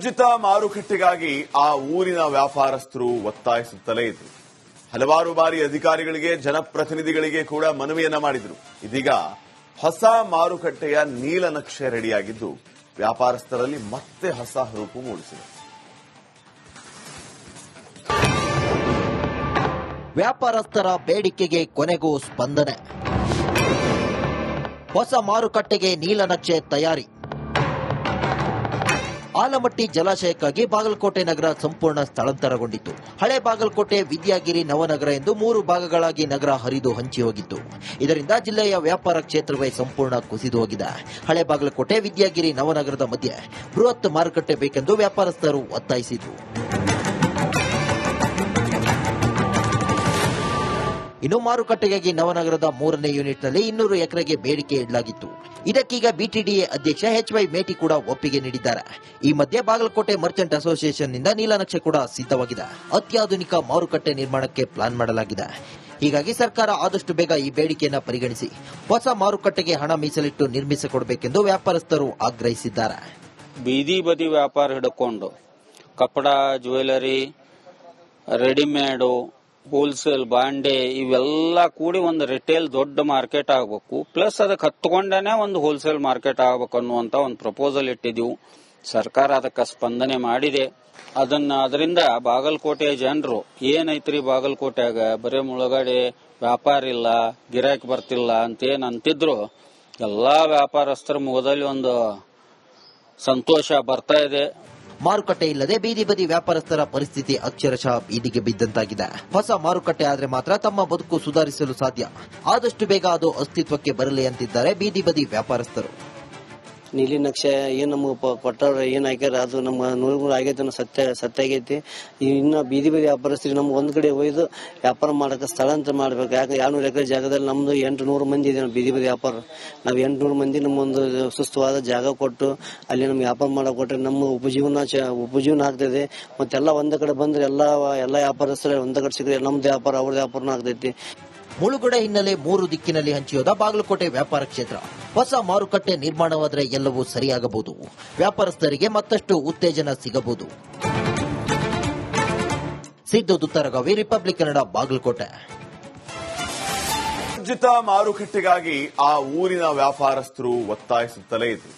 ಸುಸಜ್ಜಿತ ಮಾರುಕಟ್ಟೆಗಾಗಿ ಆ ಊರಿನ ವ್ಯಾಪಾರಸ್ಥರು ಒತ್ತಾಯಿಸುತ್ತಲೇ ಇದ್ರು. ಹಲವಾರು ಬಾರಿ ಅಧಿಕಾರಿಗಳಿಗೆ, ಜನಪ್ರತಿನಿಧಿಗಳಿಗೆ ಕೂಡ ಮನವಿಯನ್ನ ಮಾಡಿದ್ರು. ಇದೀಗ ಹೊಸ ಮಾರುಕಟ್ಟೆಯ ನೀಲನಕ್ಷೆ ರೆಡಿಯಾಗಿದ್ದು, ವ್ಯಾಪಾರಸ್ಥರಲ್ಲಿ ಮತ್ತೆ ಹೊಸ ಹುರುಪು ಮೂಡಿಸಿದೆ. ವ್ಯಾಪಾರಸ್ಥರ ಬೇಡಿಕೆಗೆ ಕೊನೆಗೂ ಸ್ಪಂದನೆ. ಹೊಸ ಮಾರುಕಟ್ಟೆಗೆ ನೀಲನಕ್ಷೆ ತಯಾರಿ. ಆಲಮಟ್ಟಿ ಜಲಾಶಯಕ್ಕಾಗಿ ಬಾಗಲಕೋಟೆ ನಗರ ಸಂಪೂರ್ಣ ಸ್ಥಳಾಂತರಗೊಂಡಿತ್ತು. ಹಳೆ ಬಾಗಲಕೋಟೆ, ವಿದ್ಯಾಗಿರಿ, ನವನಗರ ಎಂದು ಮೂರು ಭಾಗಗಳಾಗಿ ನಗರ ಹರಿದು ಹಂಚಿ ಹೋಗಿತ್ತು. ಇದರಿಂದ ಜಿಲ್ಲೆಯ ವ್ಯಾಪಾರ ಕ್ಷೇತ್ರವೇ ಸಂಪೂರ್ಣ ಕುಸಿದು ಹೋಗಿದೆ. ಹಳೆ ಬಾಗಲಕೋಟೆ, ವಿದ್ಯಾಗಿರಿ, ನವನಗರದ ಮಧ್ಯೆ ಬೃಹತ್ ಮಾರುಕಟ್ಟೆ ಬೇಕೆಂದು ವ್ಯಾಪಾರಸ್ಥರು ಒತ್ತಾಯಿಸಿದ್ರು. ಇನ್ನು ಮಾರುಕಟ್ಟೆಗಾಗಿ ನವನಗರದ ಮೂರನೇ ಯೂನಿಟ್ನಲ್ಲಿ ಇನ್ನೂರು ಎಕರೆಗೆ ಬೇಡಿಕೆ ಇಡಲಾಗಿತ್ತು. ಇದಕ್ಕೀಗ ಬಿಟಿಡಿಎ ಅಧ್ಯಕ್ಷ ಎಚ್ ವೈ ಮೇಟಿ ಕೂಡ ಒಪ್ಪಿಗೆ ನೀಡಿದ್ದಾರೆ. ಈ ಮಧ್ಯೆ ಬಾಗಲಕೋಟೆ ಮರ್ಚೆಂಟ್ ಅಸೋಸಿಯೇಷನ್ನಿಂದ ನೀಲನಕ್ಷೆ ಕೂಡ ಸಿದ್ಧವಾಗಿದೆ. ಅತ್ಯಾಧುನಿಕ ಮಾರುಕಟ್ಟೆ ನಿರ್ಮಾಣಕ್ಕೆ ಪ್ಲಾನ್ ಮಾಡಲಾಗಿದೆ. ಹೀಗಾಗಿ ಸರ್ಕಾರ ಆದಷ್ಟು ಬೇಗ ಈ ಬೇಡಿಕೆಯನ್ನು ಪರಿಗಣಿಸಿ ಹೊಸ ಮಾರುಕಟ್ಟೆಗೆ ಹಣ ಮೀಸಲಿಟ್ಟು ನಿರ್ಮಿಸಿಕೊಡಬೇಕೆಂದು ವ್ಯಾಪಾರಸ್ಥರು ಆಗ್ರಹಿಸಿದ್ದಾರೆ. ಬೀದಿ ಬದಿ ವ್ಯಾಪಾರ ಹಿಡ್ಕೊಂಡು ಕಪ್ಪಡ ಜ್ಯುವೆಲರಿ, ರೆಡಿಮೇಡು ಹೋಲ್ಸೇಲ್ ಬಾಂಡೆ, ಇವೆಲ್ಲ ಕೂಡಿ ಒಂದು ರಿಟೇಲ್ ದೊಡ್ಡ ಮಾರ್ಕೆಟ್ ಆಗಬೇಕು. ಪ್ಲಸ್ ಅದಕ್ಕೆ ಹತ್ಕೊಂಡೇನೆ ಒಂದು ಹೋಲ್ಸೇಲ್ ಮಾರ್ಕೆಟ್ ಆಗ್ಬೇಕು ಅನ್ನುವಂತ ಒಂದು ಪ್ರಪೋಸಲ್ ಇಟ್ಟಿದ್ದೀವಿ. ಸರ್ಕಾರ ಅದಕ್ಕೆ ಸ್ಪಂದನೆ ಮಾಡಿದೆ. ಅದನ್ನ ಅದರಿಂದ ಬಾಗಲಕೋಟೆಯ ಜನರು, ಏನೈತ್ರಿ ಬಾಗಲಕೋಟೆಯಾಗ? ಬರೀ ಮುಳುಗಡೆ ವ್ಯಾಪಾರ ಇಲ್ಲ, ಗಿರಾಕಿ ಬರ್ತಿಲ್ಲ ಅಂತ ಏನ್ ಅಂತಿದ್ರು. ಎಲ್ಲಾ ವ್ಯಾಪಾರಸ್ಥರ ಮುಖದಲ್ಲಿ ಒಂದು ಸಂತೋಷ ಬರ್ತಾ ಇದೆ. ಮಾರುಕಟ್ಟೆ ಇಲ್ಲದೆ ಬೀದಿ ಬದಿ ವ್ಯಾಪಾರಸ್ಥರ ಪರಿಸ್ಥಿತಿ ಅಕ್ಷರಶಃ ಬೀದಿಗೆ ಬಿದ್ದಂತಾಗಿದೆ. ಹೊಸ ಮಾರುಕಟ್ಟೆ ಆದ್ರೆ ಮಾತ್ರ ತಮ್ಮ ಬದುಕು ಸುಧಾರಿಸಲು ಸಾಧ್ಯ. ಆದಷ್ಟು ಬೇಗ ಅದು ಅಸ್ತಿತ್ವಕ್ಕೆ ಬರಲಿ ಅಂತಿದ್ದಾರೆ ಬೀದಿ ಬದಿ ವ್ಯಾಪಾರಸ್ಥರು. ನೀಲಿ ನಕ್ಷೆ ಏನು ನಮಗೆ ಕೊಟ್ಟಾರ ಏನು ಹಾಕ್ಯಾರ, ಅದು ನಮ್ಮ ನೂರು ಆಗೈತೆ ಅನ್ನೋ ಸತ್ಯ ಸತ್ಯ ಆಗೈತಿ. ಇನ್ನು ಬೀದಿ ಬೀದಿ ವ್ಯಾಪಾರಸ್ಥರಿಗೆ ನಮ್ಗೆ ಒಂದು ಕಡೆ ಒಯ್ದು ವ್ಯಾಪಾರ ಮಾಡೋಕೆ ಸ್ಥಳಾಂತರ ಮಾಡ್ಬೇಕು. ಯಾಕೆ ಎರಡ್ನೂರು ಎಕರೆ ಜಾಗದಲ್ಲಿ ನಮ್ಮದು ಎಂಟು ನೂರು ಮಂದಿ ಇದೆ ಬೀದಿ ಬೀದಿ ವ್ಯಾಪಾರ. ನಾವ್ ಎಂಟುನೂರು ಮಂದಿ ನಮ್ಮೊಂದು ಸುಸ್ತವಾದ ಜಾಗ ಕೊಟ್ಟು ಅಲ್ಲಿ ನಮ್ಗೆ ವ್ಯಾಪಾರ ಮಾಡಕ್ ಕೊಟ್ಟರೆ ನಮ್ಮ ಉಪಜೀವನ ಚ- ಉಪಜೀವನ ಆಗ್ತದೆ ಮತ್ತೆಲ್ಲ ಒಂದ್ ಕಡೆ ಬಂದ್ರೆ ಎಲ್ಲಾ ಎಲ್ಲಾ ವ್ಯಾಪಾರಸ್ಥರು ಒಂದ್ ಕಡೆ ಸಿಕ್ಕರೆ ನಮ್ದು ವ್ಯಾಪಾರ ಅವ್ರದ್ದು ವ್ಯಾಪಾರನೂ ಆಗ್ತೈತಿ. ಮುಳುಗಡೆ ಹಿನ್ನೆಲೆ ಮೂರು ದಿಕ್ಕಿನಲ್ಲಿ ಹಂಚಿಯೋದ ಬಾಗಲಕೋಟೆ ವ್ಯಾಪಾರ ಕ್ಷೇತ್ರ. ಹೊಸ ಮಾರುಕಟ್ಟೆ ನಿರ್ಮಾಣವಾದರೆ ಎಲ್ಲವೂ ಸರಿಯಾಗಬಹುದು. ವ್ಯಾಪಾರಸ್ಥರಿಗೆ ಮತ್ತಷ್ಟು ಉತ್ತೇಜನ ಸಿಗಬಹುದು. ಸಿದ್ದು ದುತ್ತರಗವಿ ರಿಪಬ್ಲಿಕ್ ಕನ್ನಡ ಬಾಗಲಕೋಟೆ. ಸುಸಜ್ಜಿತ ಮಾರುಕಟ್ಟೆಗಾಗಿ ಆ ಊರಿನ ವ್ಯಾಪಾರಸ್ಥರು ಒತ್ತಾಯಿಸುತ್ತಲೇ ಇದ್ರು.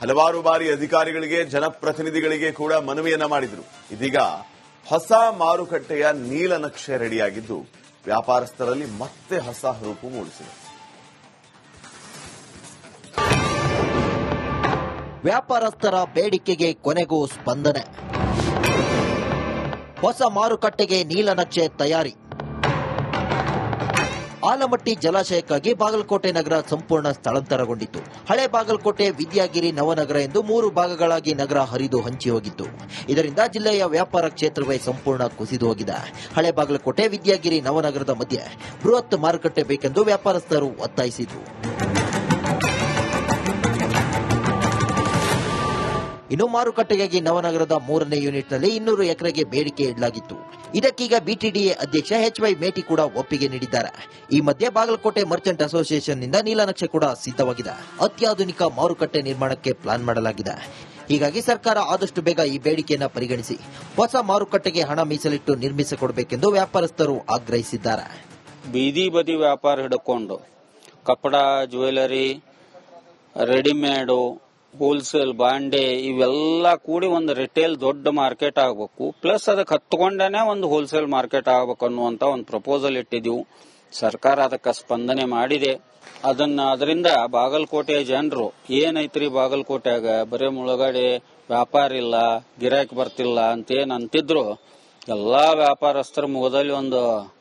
ಹಲವಾರು ಬಾರಿ ಅಧಿಕಾರಿಗಳಿಗೆ, ಜನಪ್ರತಿನಿಧಿಗಳಿಗೆ ಕೂಡ ಮನವಿಯನ್ನ ಮಾಡಿದ್ರು. ಇದೀಗ ಹೊಸ ಮಾರುಕಟ್ಟೆಯ ನೀಲನಕ್ಷೆ ರೆಡಿಯಾಗಿದ್ದು ವ್ಯಾಪಾರಸ್ಥರಲ್ಲಿ ಮತ್ತೆ ಹೊಸ ಹುರುಪು ಮೂಡಿಸಿದೆ. ವ್ಯಾಪಾರಸ್ಥರ ಬೇಡಿಕೆಗೆ ಕೊನೆಗೂ ಸ್ಪಂದನೆ. ಹೊಸ ಮಾರುಕಟ್ಟೆಗೆ ನೀಲನಕ್ಷೆ ತಯಾರಿ. ಆಲಮಟ್ಟಿ ಜಲಾಶಯಕ್ಕಾಗಿ ಬಾಗಲಕೋಟೆ ನಗರ ಸಂಪೂರ್ಣ ಸ್ಥಳಾಂತರಗೊಂಡಿತ್ತು. ಹಳೆ ಬಾಗಲಕೋಟೆ, ವಿದ್ಯಾಗಿರಿ, ನವನಗರ ಎಂದು ಮೂರು ಭಾಗಗಳಾಗಿ ನಗರ ಹರಿದು ಹಂಚಿ ಹೋಗಿತ್ತು. ಇದರಿಂದ ಜಿಲ್ಲೆಯ ವ್ಯಾಪಾರ ಕ್ಷೇತ್ರವೇ ಸಂಪೂರ್ಣ ಕುಸಿದು ಹೋಗಿದೆ. ಹಳೆ ಬಾಗಲಕೋಟೆ, ವಿದ್ಯಾಗಿರಿ, ನವನಗರದ ಮಧ್ಯೆ ಬೃಹತ್ ಮಾರುಕಟ್ಟೆ ಬೇಕೆಂದು ವ್ಯಾಪಾರಸ್ಥರು ಒತ್ತಾಯಿಸಿದ್ರು. ಇನ್ನು ಮಾರುಕಟ್ಟೆಗಾಗಿ ನವನಗರದ ಮೂರನೇ ಯೂನಿಟ್ನಲ್ಲಿ ಇನ್ನೂರು ಎಕರೆಗೆ ಬೇಡಿಕೆ ಇಡಲಾಗಿತ್ತು. ಇದಕ್ಕೀಗ ಬಿಟಿಡಿಎ ಅಧ್ಯಕ್ಷ ಎಚ್ ವೈ ಮೇಟಿ ಕೂಡ ಒಪ್ಪಿಗೆ ನೀಡಿದ್ದಾರೆ. ಈ ಮಧ್ಯೆ ಬಾಗಲಕೋಟೆ ಮರ್ಚೆಂಟ್ ಅಸೋಸಿಯೇಷನ್ನಿಂದ ನೀಲನಕ್ಷೆ ಕೂಡ ಸಿದ್ಧವಾಗಿದೆ. ಅತ್ಯಾಧುನಿಕ ಮಾರುಕಟ್ಟೆ ನಿರ್ಮಾಣಕ್ಕೆ ಪ್ಲಾನ್ ಮಾಡಲಾಗಿದೆ. ಹೀಗಾಗಿ ಸರ್ಕಾರ ಆದಷ್ಟು ಬೇಗ ಈ ಬೇಡಿಕೆಯನ್ನು ಪರಿಗಣಿಸಿ ಹೊಸ ಮಾರುಕಟ್ಟೆಗೆ ಹಣ ಮೀಸಲಿಟ್ಟು ನಿರ್ಮಿಸಿಕೊಡಬೇಕೆಂದು ವ್ಯಾಪಾರಸ್ಥರು ಆಗ್ರಹಿಸಿದ್ದಾರೆ. ಬೀದಿ ಬದಿ ವ್ಯಾಪಾರ ಹಿಡ್ಕೊಂಡು ಕಪಡ, ಜ್ಯುವೆಲರಿ, ರೆಡಿಮೇಡು ಹೋಲ್ಸೇಲ್ ಬಾಂಡೆ, ಇವೆಲ್ಲ ಕೂಡಿ ಒಂದು ರಿಟೇಲ್ ದೊಡ್ಡ ಮಾರ್ಕೆಟ್ ಆಗಬೇಕು. ಪ್ಲಸ್ ಅದಕ್ಕೆ ಹತ್ಕೊಂಡೇನೆ ಒಂದು ಹೋಲ್ಸೇಲ್ ಮಾರ್ಕೆಟ್ ಆಗ್ಬೇಕು ಅನ್ನುವಂತ ಒಂದು ಪ್ರಪೋಸಲ್ ಇಟ್ಟಿದ್ದೀವಿ. ಸರ್ಕಾರ ಅದಕ್ಕೆ ಸ್ಪಂದನೆ ಮಾಡಿದೆ. ಅದನ್ನ ಅದರಿಂದ ಬಾಗಲಕೋಟೆ ಜನರು, ಏನೈತ್ರಿ ಬಾಗಲಕೋಟೆಯಾಗ? ಬರೀ ಮುಳುಗಡೆ ವ್ಯಾಪಾರ ಇಲ್ಲ, ಗಿರಾಕಿ ಬರ್ತಿಲ್ಲ ಅಂತ ಅಂತಿದ್ರು. ಎಲ್ಲಾ ವ್ಯಾಪಾರಸ್ಥರ ಮುಖದಲ್ಲಿ ಒಂದು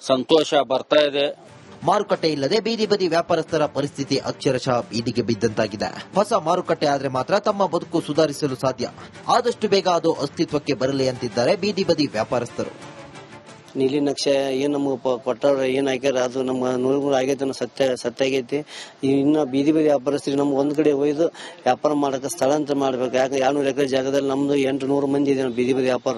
ಸಂತೋಷ ಬರ್ತಾ ಇದೆ. ಮಾರುಕಟ್ಟೆ ಇಲ್ಲದೆ ಬೀದಿ ಬದಿ ವ್ಯಾಪಾರಸ್ಥರ ಪರಿಸ್ಥಿತಿ ಅಕ್ಷರಶಃ ಬೀದಿಗೆ ಬಿದ್ದಂತಾಗಿದೆ. ಹೊಸ ಮಾರುಕಟ್ಟೆ ಆದರೆ ಮಾತ್ರ ತಮ್ಮ ಬದುಕು ಸುಧಾರಿಸಲು ಸಾಧ್ಯ. ಆದಷ್ಟು ಬೇಗ ಅದು ಅಸ್ತಿತ್ವಕ್ಕೆ ಬರಲಿ ಅಂತಿದ್ದಾರೆ ಬೀದಿ ಬದಿ ವ್ಯಾಪಾರಸ್ಥರು. ನೀಲಿ ನಕ್ಷೆ ಏನ್ ನಮ್ಗ ಕೊಟ್ಟಾರ, ಏನ್ ಹಾಕ್ಯಾರ, ಅದು ನಮ್ಮ ನೂರು ಆಗೈತೆ ಅನ್ನೋ ಸತ್ಯ ಸತ್ಯ ಆಗೈತಿ. ಇನ್ನು ಬೀದಿ ಬೀದಿ ವ್ಯಾಪಾರಸ್ಥರಿಗೆ ನಮ್ಗೆ ಒಂದ್ ಕಡೆ ಒಯ್ದು ವ್ಯಾಪಾರ ಮಾಡಕ ಸ್ಥಳಾಂತರ ಮಾಡ್ಬೇಕು. ಯಾಕೆ ಎರಡ್ನೂರು ಎಕರೆ ಜಾಗದಲ್ಲಿ ನಮ್ದು ಎಂಟು ನೂರು ಮಂದಿ ಇದೆ ಬೀದಿ ಬೀದಿ ವ್ಯಾಪಾರ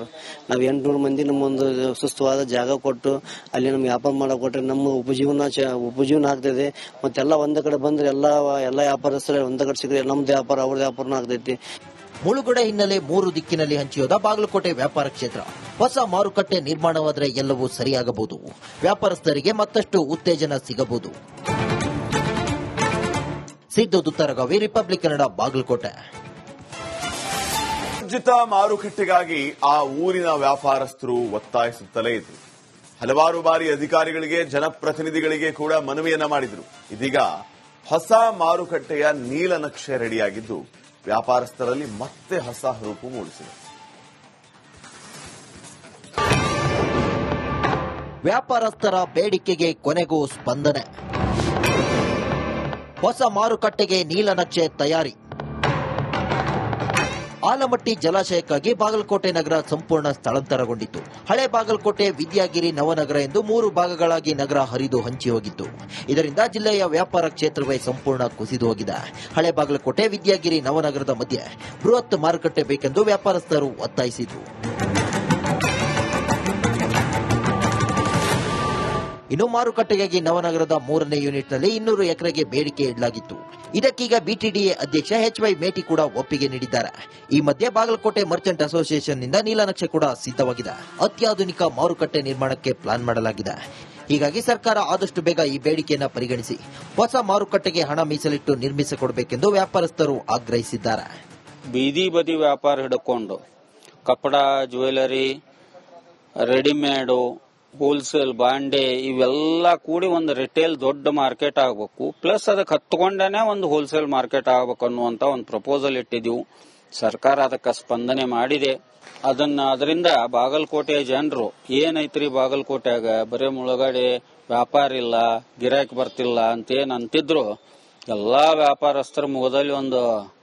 ನಾವ್ ಎಂಟುನೂರು ಮಂದಿ ನಮ್ಮೊಂದು ಸುಸ್ತವಾದ ಜಾಗ ಕೊಟ್ಟು ಅಲ್ಲಿ ನಮ್ಗೆ ವ್ಯಾಪಾರ ಮಾಡಕ್ ಕೊಟ್ರೆ ನಮ್ಮ ಉಪಜೀವನ ಚ- ಉಪಜೀವನ ಆಗ್ತದೆ. ಮತ್ತೆಲ್ಲ ಒಂದ್ ಕಡೆ ಬಂದ್ರೆ ಎಲ್ಲಾ ಎಲ್ಲಾ ವ್ಯಾಪಾರಸ್ಥರು ಒಂದ್ ಕಡೆ ಸಿಕ್ಕರೆ ನಮ್ದು ವ್ಯಾಪಾರ ಅವ್ರದ್ದು ವ್ಯಾಪಾರನೂ ಆಗ್ತೈತಿ. ಮುಳುಗಡೆ ಹಿನ್ನೆಲೆ ಮೂರು ದಿಕ್ಕಿನಲ್ಲಿ ಹಂಚಿಯೋದ ಬಾಗಲಕೋಟೆ ವ್ಯಾಪಾರ ಕ್ಷೇತ್ರ. ಹೊಸ ಮಾರುಕಟ್ಟೆ ನಿರ್ಮಾಣವಾದರೆ ಎಲ್ಲವೂ ಸರಿಯಾಗಬಹುದು. ವ್ಯಾಪಾರಸ್ಥರಿಗೆ ಮತ್ತಷ್ಟು ಉತ್ತೇಜನ ಸಿಗಬಹುದು. ಸಿದ್ದು ದುತ್ತರಗಾವಿ ರಿಪಬ್ಲಿಕ್ ಕನ್ನಡ, ಬಾಗಲಕೋಟೆ. ರಾಜ್ಯದ ಮಾರುಕಟ್ಟೆಗಾಗಿ ಆ ಊರಿನ ವ್ಯಾಪಾರಸ್ಥರು ಒತ್ತಾಯಿಸುತ್ತಲೇ ಇದ್ರು. ಹಲವಾರು ಬಾರಿ ಅಧಿಕಾರಿಗಳಿಗೆ, ಜನಪ್ರತಿನಿಧಿಗಳಿಗೆ ಕೂಡ ಮನವಿಯನ್ನ ಮಾಡಿದ್ರು. ಇದೀಗ ಹೊಸ ಮಾರುಕಟ್ಟೆಯ ನೀಲನಕ್ಷೆ ರೆಡಿಯಾಗಿದ್ದು ವ್ಯಾಪಾರಸ್ಥರಲ್ಲಿ ಮತ್ತೆ ಹೊಸ ಹುರುಪು ಮೂಡಿಸಿದೆ. ವ್ಯಾಪಾರಸ್ಥರ ಬೇಡಿಕೆಗೆ ಕೊನೆಗೂ ಸ್ಪಂದನೆ. ಹೊಸ ಮಾರುಕಟ್ಟೆಗೆ ನೀಲನಕ್ಷೆ ತಯಾರಿ. ಆಲಮಟ್ಟಿ ಜಲಾಶಯಕ್ಕಾಗಿ ಬಾಗಲಕೋಟೆ ನಗರ ಸಂಪೂರ್ಣ ಸ್ಥಳಾಂತರಗೊಂಡಿತ್ತು. ಹಳೆ ಬಾಗಲಕೋಟೆ, ವಿದ್ಯಾಗಿರಿ, ನವನಗರ ಎಂದು ಮೂರು ಭಾಗಗಳಾಗಿ ನಗರ ಹರಿದು ಹಂಚಿ ಹೋಗಿತ್ತು ಇದರಿಂದ ಜಿಲ್ಲೆಯ ವ್ಯಾಪಾರ ಕ್ಷೇತ್ರವೇ ಸಂಪೂರ್ಣ ಕುಸಿದು ಹೋಗಿದೆ. ಹಳೆ ಬಾಗಲಕೋಟೆ, ವಿದ್ಯಾಗಿರಿ, ನವನಗರದ ಮಧ್ಯೆ ಬೃಹತ್ ಮಾರುಕಟ್ಟೆ ಬೇಕೆಂದು ವ್ಯಾಪಾರಸ್ಥರು ಒತ್ತಾಯಿಸಿದ್ರು. ಇನ್ನು ಮಾರುಕಟ್ಟೆಗಾಗಿ ನವನಗರದ ಮೂರನೇ ಯೂನಿಟ್ನಲ್ಲಿ ಇನ್ನೂರು ಎಕರೆಗೆ ಬೇಡಿಕೆ ಇಡಲಾಗಿತ್ತು. ಇದಕ್ಕೀಗ ಬಿಟಿಡಿಎ ಅಧ್ಯಕ್ಷ ಎಚ್ ವೈ ಮೇಟಿ ಕೂಡ ಒಪ್ಪಿಗೆ ನೀಡಿದ್ದಾರೆ. ಈ ಮಧ್ಯೆ ಬಾಗಲಕೋಟೆ ಮರ್ಚೆಂಟ್ ಅಸೋಸಿಯೇಷನ್ನಿಂದ ನೀಲನಕ್ಷೆ ಕೂಡ ಸಿದ್ಧವಾಗಿದೆ. ಅತ್ಯಾಧುನಿಕ ಮಾರುಕಟ್ಟೆ ನಿರ್ಮಾಣಕ್ಕೆ ಪ್ಲಾನ್ ಮಾಡಲಾಗಿದೆ. ಹೀಗಾಗಿ ಸರ್ಕಾರ ಆದಷ್ಟು ಬೇಗ ಈ ಬೇಡಿಕೆಯನ್ನು ಪರಿಗಣಿಸಿ ಹೊಸ ಮಾರುಕಟ್ಟೆಗೆ ಹಣ ಮೀಸಲಿಟ್ಟು ನಿರ್ಮಿಸಿಕೊಡಬೇಕೆಂದು ವ್ಯಾಪಾರಸ್ಥರು ಆಗ್ರಹಿಸಿದ್ದಾರೆ. ಬೀದಿ ಬದಿ ವ್ಯಾಪಾರ ಹಿಡ್ಕೊಂಡು ಕಪ್ಪಡ ಜ್ಯುವೆಲರಿ, ರೆಡಿಮೇಡು ಹೋಲ್ಸೇಲ್ ಬಾಂಡೆ ಇವೆಲ್ಲ ಕೂಡಿ ಒಂದು ರಿಟೇಲ್ ದೊಡ್ಡ ಮಾರ್ಕೆಟ್ ಆಗಬೇಕು. ಪ್ಲಸ್ ಅದಕ್ಕೆ ಹತ್ಕೊಂಡೇನೆ ಒಂದು ಹೋಲ್ಸೇಲ್ ಮಾರ್ಕೆಟ್ ಆಗ್ಬೇಕು ಅನ್ನುವಂತ ಒಂದು ಪ್ರಪೋಸಲ್ ಇಟ್ಟಿದ್ದೀವಿ. ಸರ್ಕಾರ ಅದಕ್ಕೆ ಸ್ಪಂದನೆ ಮಾಡಿದೆ. ಅದನ್ನ ಅದರಿಂದ ಬಾಗಲಕೋಟೆ ಜನರು, ಏನೈತ್ರಿ ಬಾಗಲಕೋಟೆಯಾಗ? ಬರೇ ಮುಳುಗಡೆ ವ್ಯಾಪಾರ ಇಲ್ಲ, ಗಿರಾಕಿ ಬರ್ತಿಲ್ಲ ಅಂತ ಏನ್ ಅಂತಿದ್ರು. ಎಲ್ಲಾ ವ್ಯಾಪಾರಸ್ಥರ ಮುಖದಲ್ಲಿ ಒಂದು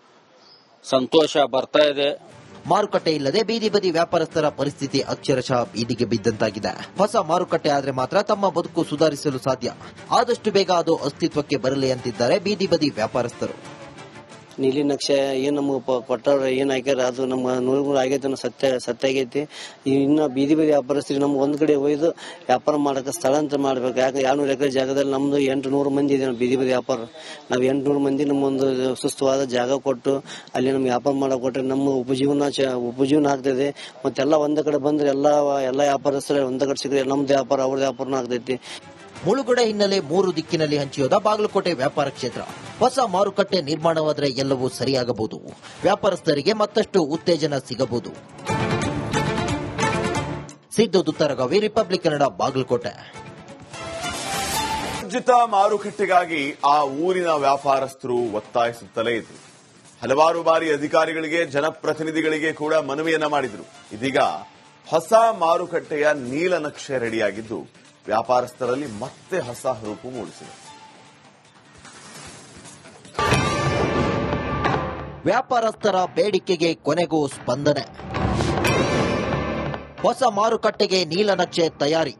ಸಂತೋಷ ಬರ್ತಾ ಇದೆ. ಮಾರುಕಟ್ಟೆ ಇಲ್ಲದೆ ಬೀದಿ ಬದಿ ವ್ಯಾಪಾರಸ್ಥರ ಪರಿಸ್ಥಿತಿ ಅಕ್ಷರಶಃ ಬೀದಿಗೆ ಬಿದ್ದಂತಾಗಿದೆ. ಹೊಸ ಮಾರುಕಟ್ಟೆ ಆದರೆ ಮಾತ್ರ ತಮ್ಮ ಬದುಕು ಸುಧಾರಿಸಲು ಸಾಧ್ಯ. ಆದಷ್ಟು ಬೇಗ ಅದು ಅಸ್ತಿತ್ವಕ್ಕೆ ಬರಲಿ ಅಂತಿದ್ದಾರೆ ಬೀದಿ ಬದಿ ವ್ಯಾಪಾರಸ್ಥರು. ನೀಲಿ ನಕ್ಷೆ ಏನ್ ನಮ್ಗ ಕೊಟ್ಟಾರ, ಏನ್ ಹಾಕ್ಯಾರ, ಅದು ನಮ್ಮ ನೂರು ಆಗೈತೆ ಸತ್ಯ ಸತ್ಯ ಆಗೈತಿ. ಇನ್ನ ಬೀದಿ ಬೀದಿ ವ್ಯಾಪಾರಸ್ಥರಿಗೆ ನಮ್ಗೆ ಒಂದ್ ಕಡೆ ಒಯ್ದು ವ್ಯಾಪಾರ ಮಾಡೋಕೆ ಸ್ಥಳಾಂತರ ಮಾಡ್ಬೇಕು. ಯಾಕೆ ಎರಡ್ನೂರು ಎಕರೆ ಜಾಗದಲ್ಲಿ ನಮ್ದು ಎಂಟು ನೂರು ಮಂದಿ ಇದೆ ಬೀದಿ ಬೀದಿ ವ್ಯಾಪಾರ. ನಾವ್ ಎಂಟುನೂರು ಮಂದಿ ನಮ್ಮೊಂದು ಸುಸ್ತವಾದ ಜಾಗ ಕೊಟ್ಟು ಅಲ್ಲಿ ನಮ್ಗೆ ವ್ಯಾಪಾರ ಮಾಡಕ್ ಕೊಟ್ರೆ ನಮ್ಮ ಉಪಜೀವನ ಚ- ಉಪಜೀವನ ಆಗ್ತದೆ. ಮತ್ತೆಲ್ಲ ಒಂದ್ ಕಡೆ ಬಂದ್ರೆ ಎಲ್ಲ ಎಲ್ಲ ವ್ಯಾಪಾರಸ್ಥರು ಒಂದ ಕಡೆ ಸಿಕ್ಕರೆ ನಮ್ದು ವ್ಯಾಪಾರ ಅವ್ರದ್ದು ವ್ಯಾಪಾರನೂ ಆಗ್ತೈತಿ. ಮುಳುಗಡೆ ಹಿನ್ನೆಲೆ ಮೂರು ದಿಕ್ಕಿನಲ್ಲಿ ಹಂಚಿಯೋದ ಬಾಗಲಕೋಟೆ ವ್ಯಾಪಾರ ಕ್ಷೇತ್ರ. ಹೊಸ ಮಾರುಕಟ್ಟೆ ನಿರ್ಮಾಣವಾದರೆ ಎಲ್ಲವೂ ಸರಿಯಾಗಬಹುದು. ವ್ಯಾಪಾರಸ್ಥರಿಗೆ ಮತ್ತಷ್ಟು ಉತ್ತೇಜನ ಸಿಗಬಹುದು. ಸಿದ್ದು ರಿಪಬ್ಲಿಕ್ ಕನ್ನಡ ಬಾಗಲಕೋಟೆ. ಉಚಿತ ಮಾರುಕಟ್ಟೆಗಾಗಿ ಆ ಊರಿನ ವ್ಯಾಪಾರಸ್ಥರು ಒತ್ತಾಯಿಸುತ್ತಲೇ ಇದ್ರು ಹಲವಾರು ಬಾರಿ ಅಧಿಕಾರಿಗಳಿಗೆ, ಜನಪ್ರತಿನಿಧಿಗಳಿಗೆ ಕೂಡ ಮನವಿಯನ್ನ ಮಾಡಿದ್ರು. ಇದೀಗ ಹೊಸ ಮಾರುಕಟ್ಟೆಯ ನೀಲನಕ್ಷೆ ರೆಡಿಯಾಗಿದ್ದು ವ್ಯಾಪಾರಸ್ಥರಲ್ಲಿ ಮತ್ತೆ ಹೊಸ ಹುರುಪು ಮೂಡಿಸಿದೆ. ವ್ಯಾಪಾರಸ್ಥರ ಬೇಡಿಕೆಗೆ ಕೊನೆಗೂ ಸ್ಪಂದನೆ. ಹೊಸ ಮಾರುಕಟ್ಟೆಗೆ ನೀಲನಕ್ಷೆ ತಯಾರಿ.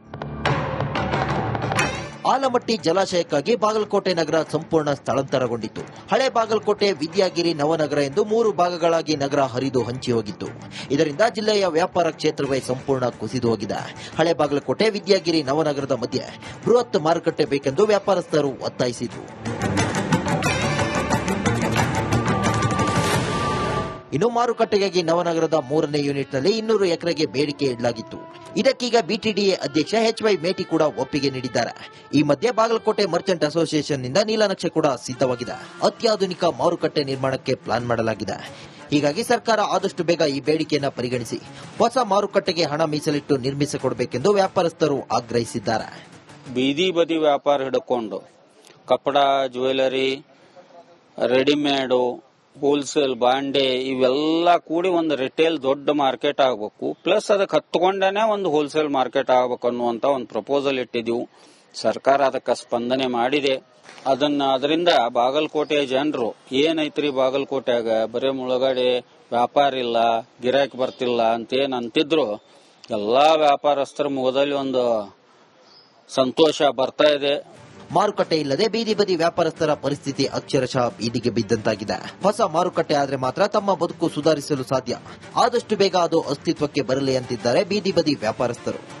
ಆಲಮಟ್ಟಿ ಜಲಾಶಯಕ್ಕಾಗಿ ಬಾಗಲಕೋಟೆ ನಗರ ಸಂಪೂರ್ಣ ಸ್ಥಳಾಂತರಗೊಂಡಿತ್ತು. ಹಳೆ ಬಾಗಲಕೋಟೆ, ವಿದ್ಯಾಗಿರಿ, ನವನಗರ ಎಂದು ಮೂರು ಭಾಗಗಳಾಗಿ ನಗರ ಹರಿದು ಹಂಚಿ ಹೋಗಿತ್ತು. ಇದರಿಂದ ಜಿಲ್ಲೆಯ ವ್ಯಾಪಾರ ಕ್ಷೇತ್ರವೇ ಸಂಪೂರ್ಣ ಕುಸಿದು ಹೋಗಿದೆ. ಹಳೆ ಬಾಗಲಕೋಟೆ, ವಿದ್ಯಾಗಿರಿ, ನವನಗರದ ಮಧ್ಯೆ ಬೃಹತ್ ಮಾರುಕಟ್ಟೆ ಬೇಕೆಂದು ವ್ಯಾಪಾರಸ್ಥರು ಒತ್ತಾಯಿಸಿದ್ರು. ಇನ್ನು ಮಾರುಕಟ್ಟೆಗಾಗಿ ನವನಗರದ ಮೂರನೇ ಯೂನಿಟ್ನಲ್ಲಿ ಇನ್ನೂರು ಎಕರೆಗೆ ಬೇಡಿಕೆ ಇಡಲಾಗಿತ್ತು. ಇದಕ್ಕೀಗ ಬಿಟಿಡಿಎ ಅಧ್ಯಕ್ಷ ಎಚ್ ವೈ ಮೇಟಿ ಕೂಡ ಒಪ್ಪಿಗೆ ನೀಡಿದ್ದಾರೆ. ಈ ಮಧ್ಯೆ ಬಾಗಲಕೋಟೆ ಮರ್ಚೆಂಟ್ ಅಸೋಸಿಯೇಷನ್ನಿಂದ ನೀಲನಕ್ಷೆ ಕೂಡ ಸಿದ್ಧವಾಗಿದೆ. ಅತ್ಯಾಧುನಿಕ ಮಾರುಕಟ್ಟೆ ನಿರ್ಮಾಣಕ್ಕೆ ಪ್ಲಾನ್ ಮಾಡಲಾಗಿದೆ. ಹೀಗಾಗಿ ಸರ್ಕಾರ ಆದಷ್ಟು ಬೇಗ ಈ ಬೇಡಿಕೆಯನ್ನು ಪರಿಗಣಿಸಿ ಹೊಸ ಮಾರುಕಟ್ಟೆಗೆ ಹಣ ಮೀಸಲಿಟ್ಟು ನಿರ್ಮಿಸಿಕೊಡಬೇಕೆಂದು ವ್ಯಾಪಾರಸ್ಥರು ಆಗ್ರಹಿಸಿದ್ದಾರೆ. ಬೀದಿ ಬದಿ ವ್ಯಾಪಾರ ಹಿಡ್ಕೊಂಡು, ಕಪಡ, ಜ್ಯುವೆಲರಿ, ರೆಡಿಮೇಡು ಹೋಲ್ಸೇಲ್ ಬಾಂಡೆ, ಇವೆಲ್ಲ ಕೂಡಿ ಒಂದು ರಿಟೇಲ್ ದೊಡ್ಡ ಮಾರ್ಕೆಟ್ ಆಗಬೇಕು. ಪ್ಲಸ್ ಅದಕ್ಕೆ ಹತ್ಕೊಂಡೇನೆ ಒಂದು ಹೋಲ್ಸೇಲ್ ಮಾರ್ಕೆಟ್ ಆಗ್ಬೇಕು ಅನ್ನುವಂತ ಒಂದು ಪ್ರಪೋಸಲ್ ಇಟ್ಟಿದ್ದೀವಿ. ಸರ್ಕಾರ ಅದಕ್ಕೆ ಸ್ಪಂದನೆ ಮಾಡಿದೆ. ಅದನ್ನ ಅದರಿಂದ ಬಾಗಲಕೋಟೆ ಜನರು, ಏನೈತ್ರಿ ಬಾಗಲಕೋಟೆಯಾಗ? ಬರೇ ಮುಳುಗಡೆ ವ್ಯಾಪಾರ ಇಲ್ಲ, ಗಿರಾಕಿ ಬರ್ತಿಲ್ಲ ಅಂತ ಏನ್ ಅಂತಿದ್ರು. ಎಲ್ಲಾ ವ್ಯಾಪಾರಸ್ಥರ ಮುಖದಲ್ಲಿ ಒಂದು ಸಂತೋಷ ಬರ್ತಾ ಇದೆ. ಮಾರುಕಟ್ಟೆ ಇಲ್ಲದೆ ಬೀದಿ ಬದಿ ವ್ಯಾಪಾರಸ್ಥರ ಪರಿಸ್ಥಿತಿ ಅಕ್ಷರಶಃ ಬೀದಿಗೆ ಬಿದ್ದಂತಾಗಿದೆ. ಹೊಸ ಮಾರುಕಟ್ಟೆ ಆದರೆ ಮಾತ್ರ ತಮ್ಮ ಬದುಕು ಸುಧಾರಿಸಲು ಸಾಧ್ಯ. ಆದಷ್ಟು ಬೇಗ ಅದು ಅಸ್ತಿತ್ವಕ್ಕೆ ಬರಲಿ ಅಂತಿದ್ದಾರೆ ಬೀದಿ ಬದಿ ವ್ಯಾಪಾರಸ್ಥರು.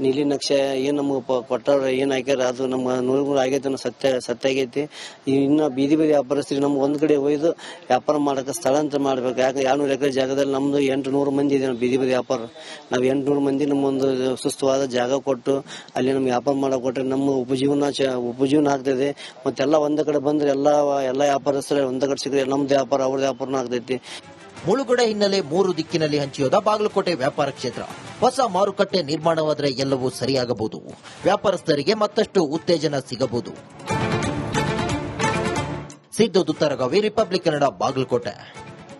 ನೀಲಿ ನಕ್ಷೆ ಏನು ನಮ್ಗೆ ಕೊಟ್ಟಾರ, ಏನು ಹಾಕ್ಯಾರ, ಅದು ನಮ್ಮ ನೂರು ಆಗೈತೆ ಅನ್ನೋ ಸತ್ಯ ಸತ್ಯ ಆಗೈತಿ. ಇನ್ನು ಬೀದಿ ಬೀದಿ ವ್ಯಾಪಾರಸ್ಥರಿಗೆ ನಮ್ಗೆ ಒಂದು ಕಡೆ ಒಯ್ದು ವ್ಯಾಪಾರ ಮಾಡಕ್ಕೆ ಸ್ಥಳಾಂತರ ಮಾಡ್ಬೇಕು. ಯಾಕೆ ಎರಡ್ನೂರು ಎಕರೆ ಜಾಗದಲ್ಲಿ ನಮ್ಮದು ಎಂಟು ನೂರು ಮಂದಿ ಇದೆ ಬೀದಿ ಬೀದಿ ವ್ಯಾಪಾರ. ನಾವ್ ಎಂಟುನೂರು ಮಂದಿ ನಮ್ಮೊಂದು ಸುಸ್ತವಾದ ಜಾಗ ಕೊಟ್ಟು ಅಲ್ಲಿ ನಮ್ಗೆ ವ್ಯಾಪಾರ ಮಾಡಕ್ ಕೊಟ್ರೆ ನಮ್ಮ ಉಪಜೀವನ ಚ- ಉಪಜೀವನ ಆಗ್ತದೆ ಮತ್ತೆಲ್ಲ ಒಂದ್ ಕಡೆ ಬಂದ್ರೆ ಎಲ್ಲಾ ಎಲ್ಲಾ ವ್ಯಾಪಾರಸ್ಥರು ಒಂದ್ ಕಡೆ ಸಿಕ್ಕರೆ ನಮ್ದು ವ್ಯಾಪಾರ ಅವ್ರದ್ದು ವ್ಯಾಪಾರನೂ ಆಗ್ತೈತಿ. ಮುಳುಗಡೆ ಹಿನ್ನೆಲೆ ಮೂರು ದಿಕ್ಕಿನಲ್ಲಿ ಹಂಚಿಯೋದ ಬಾಗಲಕೋಟೆ ವ್ಯಾಪಾರ ಕ್ಷೇತ್ರ. ಹೊಸ ಮಾರುಕಟ್ಟೆ ನಿರ್ಮಾಣವಾದರೆ ಎಲ್ಲವೂ ಸರಿಯಾಗಬಹುದು. ವ್ಯಾಪಾರಸ್ಥರಿಗೆ ಮತ್ತಷ್ಟು ಉತ್ತೇಜನ ಸಿಗಬಹುದು. ಸಿದ್ದು ದುತ್ತರಗಾವಿ, ರಿಪಬ್ಲಿಕ್ ಕನ್ನಡ, ಬಾಗಲಕೋಟೆ.